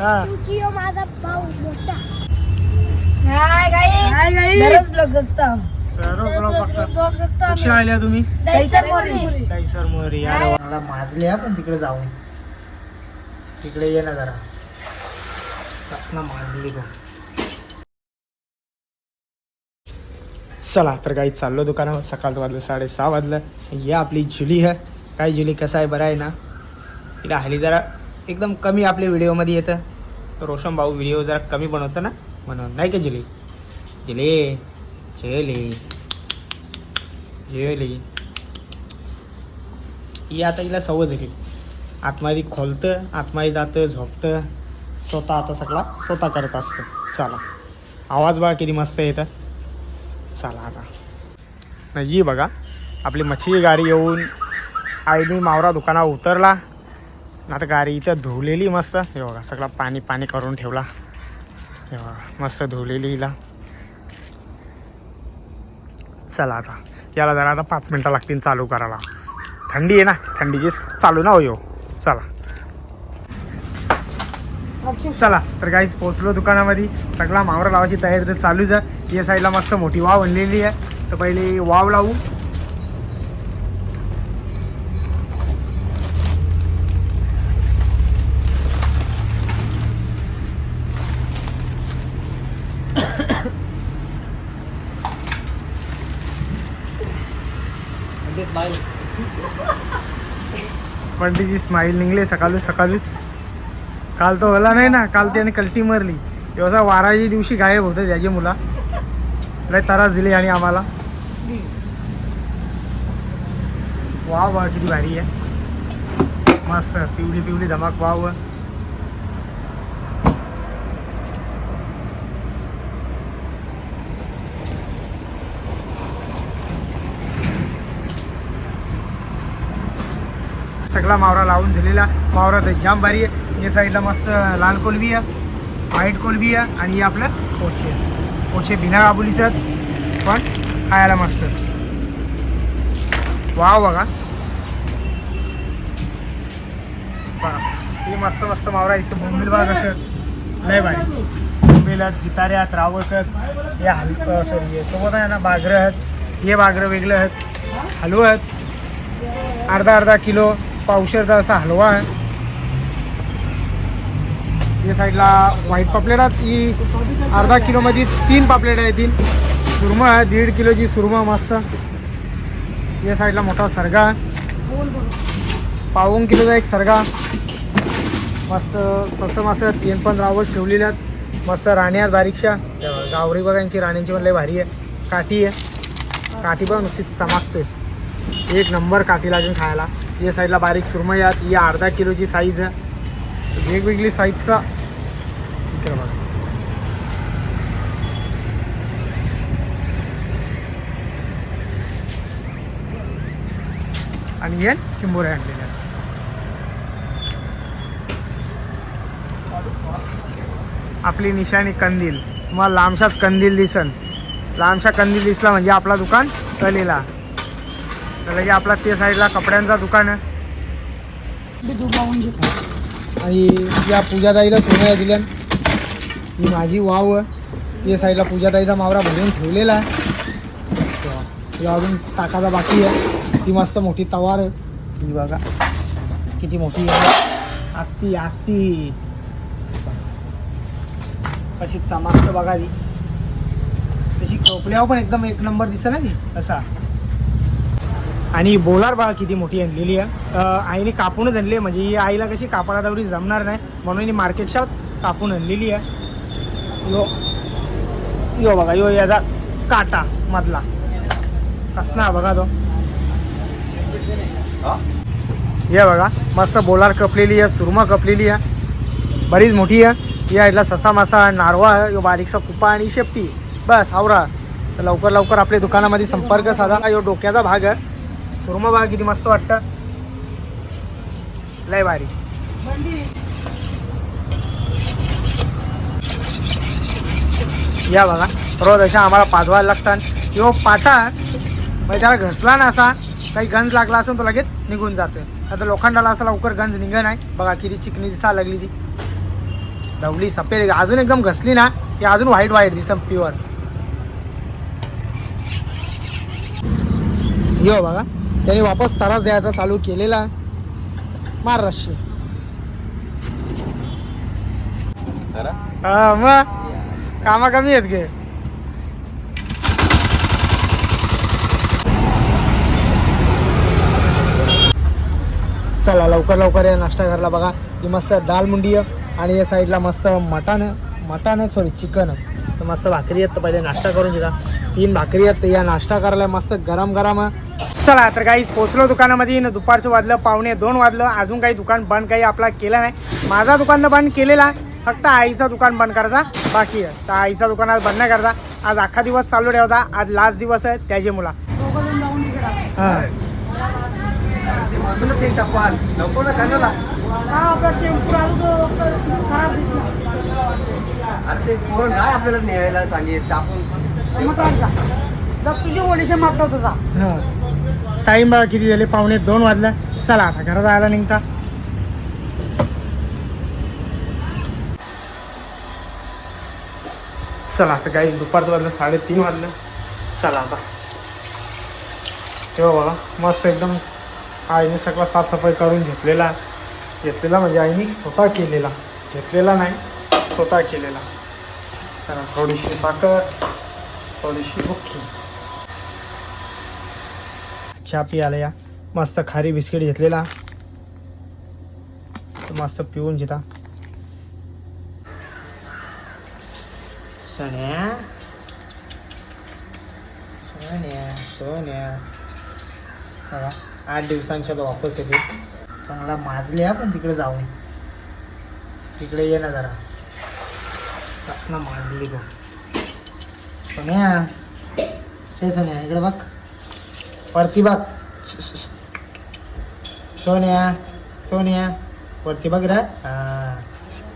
हा. क्योंकि यो माझा भाऊ मोठा. हाय गाईस दररोज ब्लॉग बघतो. रोज ब्लॉग बघता. बघ बघतो कशा आल्या तुम्ही? कैसर मोरी. काही सर मोरी अरे वा. मला माजले हा पण तिकडे जाऊन तिकडे ये ना जरा. कसला माजली का चला तर काही चाललो दुकानावर. सकाळचं वाजलं साडेसहा वाजलं. ही आपली जुली आहे काय जुली कसं आहे? बरं आहे ना? तिला हल्ली जरा. एकदम कमी आपल्या व्हिडिओमध्ये येतं. तर रोशन भाऊ व्हिडिओ जरा कमी बनवतो ना? म्हणून नाही का जिले? जिले जुली जुली. ही आता हिला सवय झाली. आतमध्ये खोलतं आतमध्ये जातं झोपतं. स्वतः आता सगळा स्वतः करत असतं. चला. आवाज बघा किती मस्त येतं चला आता. नाही बघा आपली मच्छी गाडी येऊन आईने मावरा दुकानावर उतरला. आता गाडी इथं धुवलेली मस्त. हे बघा सगळा पाणी पाणी करून ठेवला. हे बघा मस्त धुवलेली हिला. चला आता याला जरा आता पाच मिनटं लागतील चालू करायला. थंडी आहे ना थंडीची चालू ना हो यो. चला. चला तर काहीच पोचलो दुकानामध्ये. सगळा मावरा लावायची तयारी तर चालूच आहे. या साईडला मस्त मोठी वाव आणलेली आहे. तर पहिले वाव लावू. पंडितजी स्माईल निघले सकाळी सकाळूच काल तो होला नाही ना काल त्याने कल्टी मरली. एवढा वाराच्या दिवशी गायब होतं त्याची मुला. लय त्रास दिले आणि आम्हाला. वा वा किती भारी आहे. मस्त पिवली पिवली धमाक वा वा सगळा मावरा लावून झालेला मावरा तर जाम भारी आहे. या साईडला मस्त लाल कोलबी आहे व्हाईट कोलबी आहे आणि आपलं पोचे. पोचे बिना काबुलीचं आहेत, पण खायला मस्त वाव बघा. बघा हे मस्त मस्त मावरा इथं बोंबील बाग असत लय भारी. बोंबील आहेत जिताऱ्यात रावस आहेत. हे हल सॉरी सोबत आहे ना बागरं आहेत. हे बागरं वेगळं आहेत. हलवं आहेत. अर्धा अर्धा किलो. पावशरचा असा हलवा आहे. या साईडला व्हाईट पापलेट आहेत. ही अर्धा किलोमध्ये तीन पापलेट आहे तीन सुरमा आहे. दीड किलोची सुरमा मस्त. या साईडला मोठा सरगा आहे. पाऊन किलोचा एक सरगा. मस्त सस मस्त तीन पण रावस ठेवलेल्या आहेत. मस्त राण्या बारीकशा. गावरी बघा यांची राण्यांची पण लय भारी आहे. काठी आहे. काठी पण नुसती चमाकते. एक नंबर काठी लागेल खायला. या साईडला बारीक सुरमई आहेत. ही अर्धा किलोची साईज आहे. वेगवेगळी साईजचा इकडे बघा. आणि हे चिंबोरे आणलेले आहेत. आपली निशाणी कंदील. मग लांबशाच कंदील दिसन. लांबशा कंदील दिसला म्हणजे आपला दुकान कलेला. तर की आपला ते साईडला कपड्यांचा दुकान आहे. आणि या पूजाताईला सोन्या दिल्या. ही माझी वाव आहे. या साईडला पूजाताईचा मावरा भरून ठेवलेला आहे. अजून टाकाचा बाकी आहे. ती मस्त मोठी तवार आहे. ही बघा. किती मोठी आहे. आस्ती आस्ती. कशी चमास्त बघावी तशी टोपल्यावर पण एकदम एक नंबर दिसत ना ती असा. आणि बोलार बघा किती मोठी आणलेली आहे. आईने कापूनच आणली आहे. म्हणजे ही आईला कशी कापडा दवरी जमणार नाही म्हणून ही मार्केटशात कापून आणलेली आहे. यो यो बघा यो याचा काटा मधला. कसना बघा तो. हे बघा मस्त बोलार कपलेली आहे सुरमा कपलेली आहे. बरीच मोठी आहे. या इथला ससा मासा नारवा यो बारीकसा कुपा आणि शेपटी. बस आवरा. तर लवकर लवकर आपल्या दुकानामध्ये संपर्क साधा. यो डोक्याचा भाग आहे. सुरमा बघा किती मस्त वाटतं? लय भारी. या बघा रोज अशा आम्हाला पाजवायला लागतात. किंवा पाटा म्हणजे त्याला घसला ना असा काही गंज लागला असून तो लगेच निघून जातोय. आता लोखंडाला असा लवकर गंज निघ नाही. बघा किती चिकनी दिसा लागली ती. ढवली सफेद अजून एकदम घसली ना की अजून व्हाईट व्हाईट दिसम प्युअर यो बघा. त्यांनी वापस तरास द्यायचा चालू केलेला. महाराष्ट्र हा मग? कामा कमी आहेत गे. चला लवकर लवकर या नाश्ता घरला बघा. ही मस्त दाल मुंडी आणि या साईडला मस्त मटण मटण सॉरी चिकन तर मस्त भाकरी आहेत तर पहिले नाश्ता करून घेता तीन भाकरी आहेत. तर या नाश्ता करायला मस्त गरम गरम आहे. चला तर काही पोचलो दुकानामध्ये. न दुपारचं वाजलं पावणे दोन वाजलं. अजून काही दुकान बंद काही आपला केलं नाही. माझा दुकान बंद केलेला. फक्त आईचं दुकान बंद करायचा. बाकी आहे. तर आईचा दुकान आज बंद नाही करता आज अख्खा दिवस चालू ठेवता. आज लास्ट दिवस आहे. त्याचे मुला. हां. ते टपाल नको ना कशाला अरे तुझी मागतो तुझा हो. टाइम बघा किती झाले पावणे दोन वाजल्या चला आता घरात जायला निघता. चला आता काही दुपारचं वाजलं साडेतीन वाजलं. चला आता. तेव्हा बघा मस्त एकदम आईने सगळा साफसफाई करून घेतलेला. घेतलेला म्हणजे आईने स्वतः केलेला. घेतलेला नाही स्वतः केलेला. चला थोडीशी साखर. थोडीशी बुक्की चहा पियाला या. मस्त खारी बिस्किट घेतलेला. मस्त पिऊन घेता सण्या सोन्या सोन्या. बघा आठ दिवसांच्या वापस येते चांगला माजले आपण पण तिकडे जाऊन. तिकडे ये ना जरा. माजली तो सोन्या हे सोन्या इकडे बघ. वरती बघ. सोन्या सोन्या. वरती बघ रा.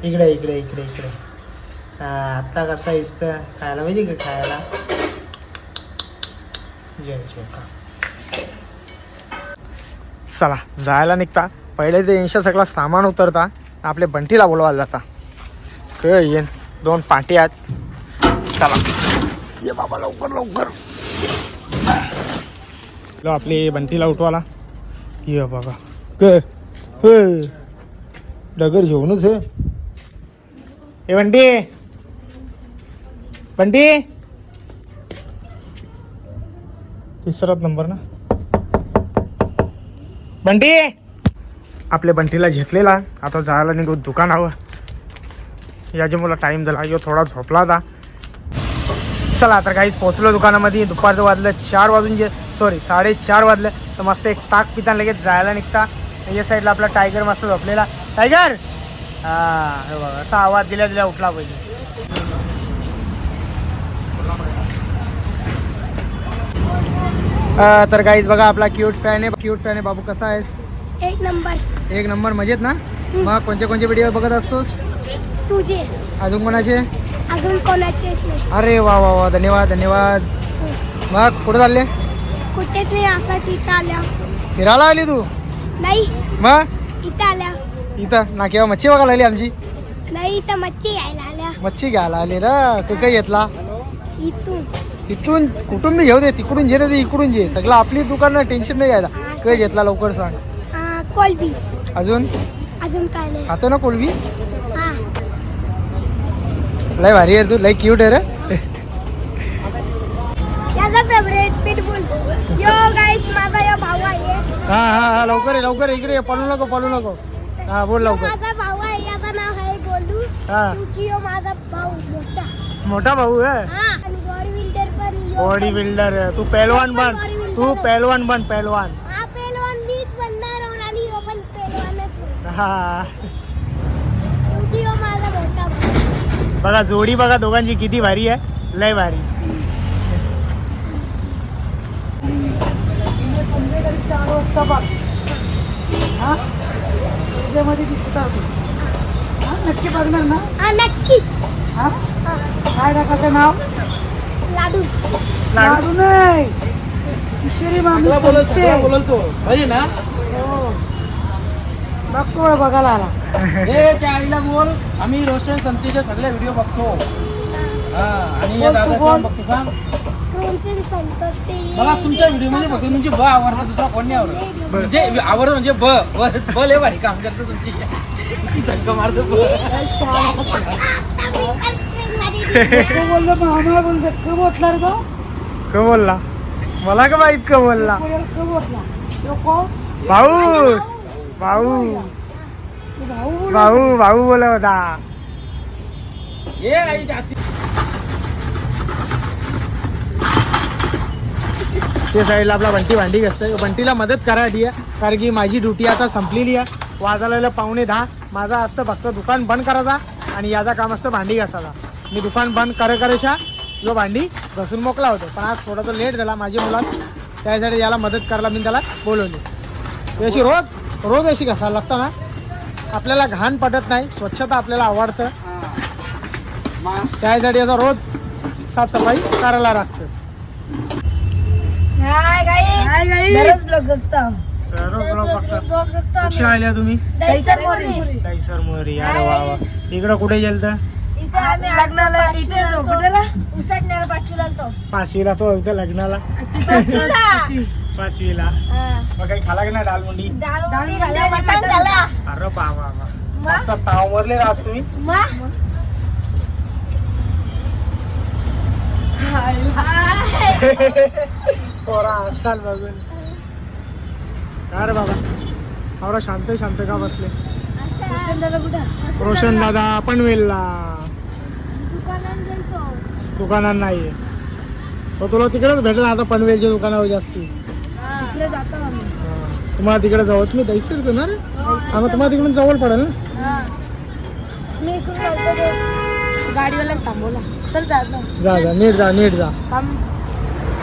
इकडे इकडे इकडे इकडे. आत्ता कसा इस्त खायला पाहिजे का खायला? जय जय का चला जायला निघता. पहिले ते इंशा सगळा सामान उतरता. आपले बंटीला बोलवायला जाता. क येन. दोन पाटी आहेत. चला. ये बाबा लवकर लवकर. लो आपली बंटीला उठवाला. ये बघा क? हे. डगर घेऊनच हे. ए बंटी. बंटी. तिसराच नंबर ना. बंटी. आपल्या बंटीला घेतलेला आता जायला निघू दुकानावर याच्या मुला टाईम झाला. यो थोडा झोपला होता चला तर काहीच पोहोचलो दुकानामध्ये. दुपारचं वाजलं चार वाजून जे सॉरी साडेचार वाजलं. तर मस्त एक ताक पिताना लगेच जायला निघता. या साईडला आपला टायगर मस्त झोपलेला. टायगर हा हे बघा असा आवाज दिल्या दिल्या उठला पाहिजे. तर काहीच बघा आपला क्यूट फॅन आहे. क्यूट फॅन आहे बाबू कसा आहेस? एक नंबर. एक नंबर मजेत ना? मग कोणते कोणते व्हिडिओ बघत असतोस? तुझे. अजून कोणाचे? अजून कोणाचेच नाही. अरे वा वा वा धन्यवाद धन्यवाद. मग कुठं चालले? कुठेच नाही असाच इथं आल्या. फिरायला आली तू? नाही मग? इथं आल्या. इथं? ना केव्हा मच्छी बघायला आली आमची? नाही इथं मच्छी घ्यायला आल्या. मच्छी घ्यायला आली ना तू काय घेतला? इथून. तिथून? कुठून मी घेऊ दे तिकडून जे रे इकडून जे. सगळं आपली दुकान टेन्शन नाही घ्यायला. काय घेतला? लवकर सांग. आ, कोलबी. अजून? अजून काय नाही. खातो ना कोलबी? लय भारी आहे तू लय क्यूट आहे रे. याचा फेवरेट पिटबुल यो गाईस माझा यो भाऊ आहे. हा हा हा लवकर ये लवकर ये, इकडे ये. पळू नको पळू नको. हा बोल लवकर. माझा भाऊ आहे याचं नाव आहे गोलू. हा. क्योंकि यो माझा भाऊ मोठा. मोठा भाऊ आहे? हा आणि बॉडी बिल्डर पण यो बॉडी बिल्डर आहे. तू पहलवान बन तू पहलवान बन पहलवान. हा पेलवान मीच बनणार आहोत आणि यो पण पेलवानच होईल. हा क्योंकि यो माझा मोठा भाऊ बघा जोडी बघा दोघांची किती भारी आहे. लय भारी. संध्याकाळी चार वाजता बघ. हा? त्याच्यामध्ये दिसतात हा? नक्की बघणार ना? हा नक्कीच हा? काय टाकायचं नाव? लाडू. लाडू नाही. किशोरी मामी संपते. हो. बघतो बघायला आला. हे त्या आईला बोल आम्ही रोशन संतीचे सगळे व्हिडिओ बघतो. हा आणि या बोल तू दादाचे बोल. बघतो सांग. मला तुमच्या व्हिडिओमध्ये फक्त तुमची ब आवडतं दुसरा कोण नाही आवडत. म्हणजे आवडत म्हणजे ब ब ब लय भारी काम करतो तुमची. ती झंक मारतो ब. तो बोललो मामा बोलतो क बोतला रे तो. क बोलला. मला का माहीत क बोलला? पोऱ्याला क बोतला तो कोण भाऊस. भाऊ. भाऊ बोल भाऊ भाऊ बोलत होता. ये आई जाती. ते साईडला आपला बंटी भांडी घसतोय. बंटीला मदत करायची आहे कारण की माझी ड्युटी आता संपलेली आहे. वाजायला पावणे दहा. माझा असतं फक्त दुकान बंद करायचा आणि याचा काम असतं भांडी घासायला मी दुकान बंद करे करेशा जो भांडी घसून मोकला होतो. पण आज थोडासा लेट झाला माझ्या मुलात त्यासाठी याला मदत करायला मी त्याला बोलवली. अशी रोज रोज अशी घसायला लागतं ना आपल्याला घाण पडत नाही स्वच्छता आपल्याला आवडतं. त्यासाठी असं रोज साफसफाई करायला लागतं. आल्या तुम्ही? दैसर मोरी. कैसर मोरी अरे वा वा. इकडं कुठे गेलत? इथे आम्ही लग्नाला पाचवीला तो इथं लग्नाला. पाचवीला हा. मग काही खाला की नाही डालमुंडी. अरे बा वा वा मग? मस्त ताव मरले आज तुम्ही मग? हाय. पोरा असतात बघून काय रे बाबा आवरा शांत शांत का बसले. रोशन दादा पनवेलला दुकानात गेलतो. दुकानात नाही तो तुला तिकडेच भेटेल आता पनवेलच्या दुकानावर जास्ती तिकडे जातो आम्ही. तुम्हाला तिकडे जाऊ मी दैसरच ना रे हा मग तुम्हाला तिकडून जवळ पडेल ना? हा. मी इकडून चालतो ते गाडीवाला थांबवला. चल जात जा. जा नीट जा नीट जा. थांब.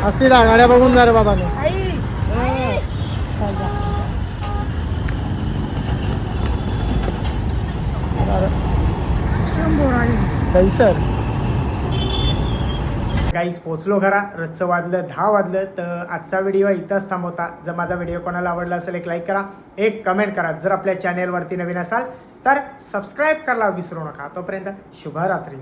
असतील गाड्या बघून जा रे बाबा मी आई काहीच पोचलो घरा. रच्च वाजलं दहा वाजलं तर आजचा व्हिडिओ इथंच थांबवता. जर माझा व्हिडिओ कोणाला आवडला असेल एक लाईक करा. एक कमेंट करा. जर आपल्या चॅनेलवरती नवीन असाल तर सबस्क्राईब करायला विसरू नका. तोपर्यंत शुभरात्री.